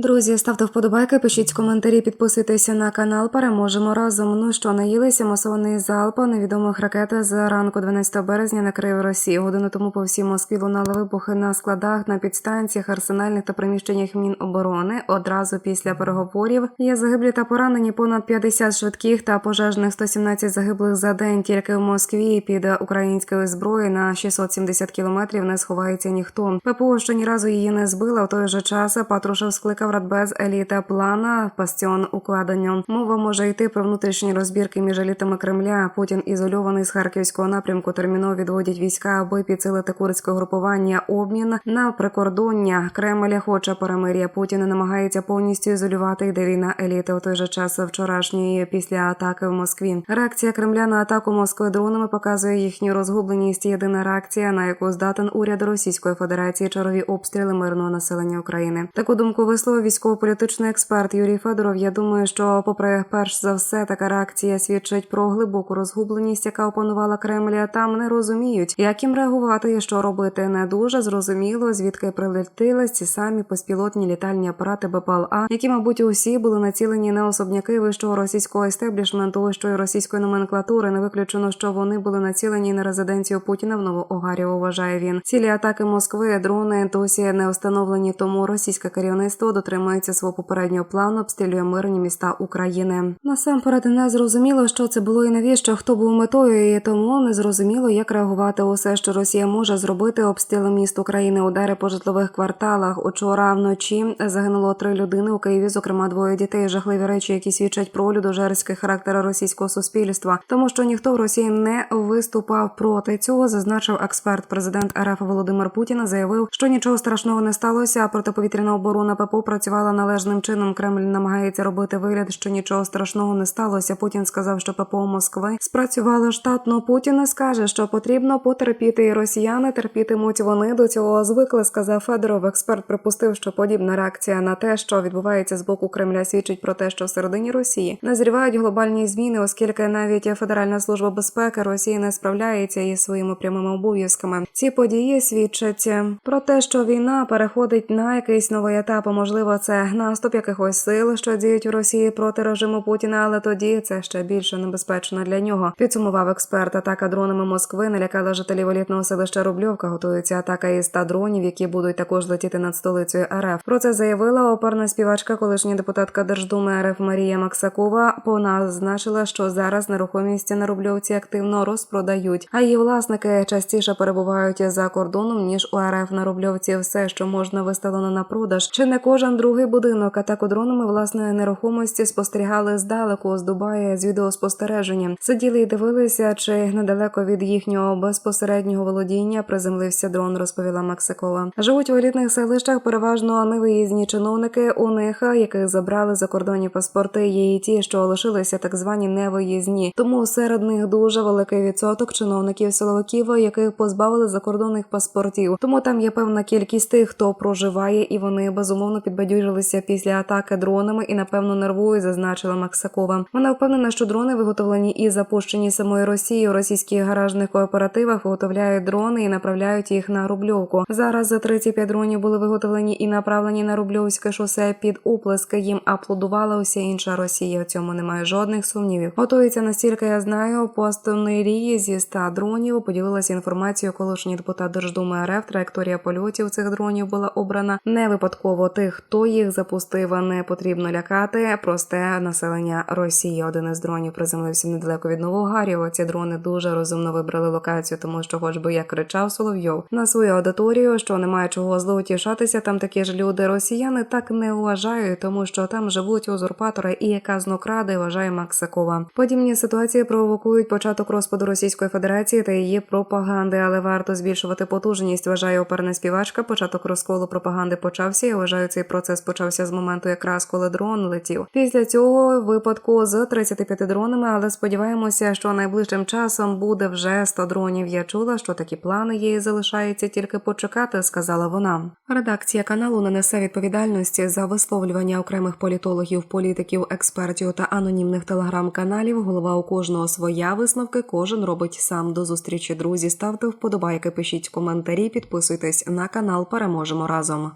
Друзі, ставте вподобайки, пишіть коментарі, підписуйтеся на канал. Переможемо разом. Ну що, наїлися масований залп невідомих ракет з ранку 12 березня накрив Росію. Годину тому по всій Москві лунали вибухи на складах, на підстанціях, арсенальних та приміщеннях Міноборони. Одразу після переговорів є загиблі та поранені понад 50 швидких та пожежних 117 загиблих за день. Тільки в Москві під українською зброєю на 670 кілометрів не сховається ніхто. ППО що ні разу її не збила. В той же час Патрушев скликав Радбез еліта плана бастіон укладення. Мова може йти про внутрішні розбірки між елітами Кремля. Путін ізольований з харківського напрямку. Терміново відводять війська, аби підсилити курдське групування. Обмін на прикордоння. Кремль хоче перемир'я. Путін намагається повністю ізолювати. Йде війна еліти. У той же час вчорашньої після атаки в Москві. Реакція Кремля на атаку Москви дронами показує їхню розгубленість. Єдина реакція, на яку здатен уряд Російської Федерації, чергові обстріли мирного населення України. Таку думку висловив військово-політичний експерт Юрій Федоров. Я думаю, що, попри перш за все, така реакція свідчить про глибоку розгубленість, яка опанувала Кремля. Там не розуміють, як їм реагувати і що робити. Не дуже зрозуміло, звідки прилетіли ці самі безпілотні літальні апарати БПЛА, які, мабуть, усі були націлені на особняки вищого російського естеблішменту, вищої російської номенклатури. Не виключено, що вони були націлені на резиденцію Путіна в Новоогаріо. Вважає він. Цілі атаки Москви, дрони досі не встановлені. Тому російське керівництво дотримується свого попереднього плану, обстрілює мирні міста України. Насамперед не зрозуміло, що це було і навіщо, хто був метою, і тому не зрозуміло, як реагувати усе, що Росія може зробити. Обстріли міст України, удари по житлових кварталах. Учора вночі загинуло три людини у Києві, зокрема двоє дітей. Жахливі речі, які свідчать про людожерський характер російського суспільства, тому що ніхто в Росії не виступав проти цього. Зазначив експерт. Президент РФ Володимир Путін заявив, що нічого страшного не сталося. а Протиповітряна оборона ППО працювала належним чином. Кремль намагається робити вигляд, що нічого страшного не сталося. Путін сказав, що ППО Москви спрацювало штатно. Путін скаже, що потрібно потерпіти, і росіяни терпітимуть. Вони до цього звикли. Сказав Федоров. Експерт припустив, що подібна реакція на те, що відбувається з боку Кремля, свідчить про те, що всередині Росії назрівають глобальні зміни, оскільки навіть Федеральна служба безпеки Росії не справляється із своїми прямими обов'язками. Ці події свідчать про те, що війна переходить на якийсь новий етап. а, Можливо, це наступ якихось сил, що діють у Росії проти режиму Путіна, але тоді це ще більше небезпечно для нього. Підсумував експерт. Атака дронами Москви налякала жителів елітного селища Рубльовка. Готується атака із 100 дронів, які будуть також летіти над столицею РФ. Про це заявила оперна співачка, колишня депутатка Держдуми РФ Марія Максакова. Вона зазначила, що зараз нерухомість на Рубльовці активно розпродають, а її власники частіше перебувають за кордоном ніж у РФ на Рубльовці. Все, що можна виставлено на продаж. Чи не кожен другий будинок атаку дронами власної нерухомості спостерігали здалеку з Дубая з відеоспостереження. Сиділи і дивилися, чи недалеко від їхнього безпосереднього володіння приземлився дрон, розповіла Максикова. Живуть у елітних селищах переважно невиїзні чиновники. У них яких забрали закордонні паспорти, є і ті, що лишилися так звані невиїзні. Тому серед них дуже великий відсоток чиновників силовиків, яких позбавили закордонних паспортів. Тому там є певна кількість тих, хто проживає, і вони безумовно підбадьорилися після атаки дронами і напевно нервують, зазначила Максакова. Вона впевнена, що дрони виготовлені і запущені самою Росією. У російських гаражних кооперативах виготовляють дрони і направляють їх на рубльовку. Зараз за 35 дронів були виготовлені і направлені на рубльовське шосе під оплески. Їм аплодувала уся інша Росія. У цьому немає жодних сумнівів. Готується настільки я знаю. По рії зі 100 дронів поділилася інформацією. Колишній депутат Держдуми РФ. Траєкторія польотів цих дронів була обрана не випадково. Тих, хто їх запустив, не потрібно лякати. Просте населення Росії. Один із дронів приземлився недалеко від Новогарєва. Ці дрони дуже розумно вибрали локацію, тому що, хоч би як кричав Соловйов на свою аудиторію, що немає чого злоутішатися, там такі ж люди. Росіяни так не вважають, тому що там живуть узурпатори і казнокради, вважає Максакова. Подібні ситуації провокують початок розпаду Російської Федерації та її пропаганди, але варто збільшувати потужність. Вважає оперна співачка. Початок розколу пропаганди почався. Я вважаю, цей процес почався з моменту, якраз коли дрон летів. Після цього випадку з 35 дронами, але сподіваємося, що найближчим часом буде вже 100 дронів. Я чула, що такі плани є залишається тільки почекати, сказала вона. Редакція каналу не несе відповідальності за висловлювання окремих політологів, політиків, експертів та анонімних телеграм-каналів. Голова у кожного своя висновки. Кожен робить сам. До зустрічі, друзі. Ставте вподобайки, пишіть коментарі, підписуйтесь на канал. Переможемо разом.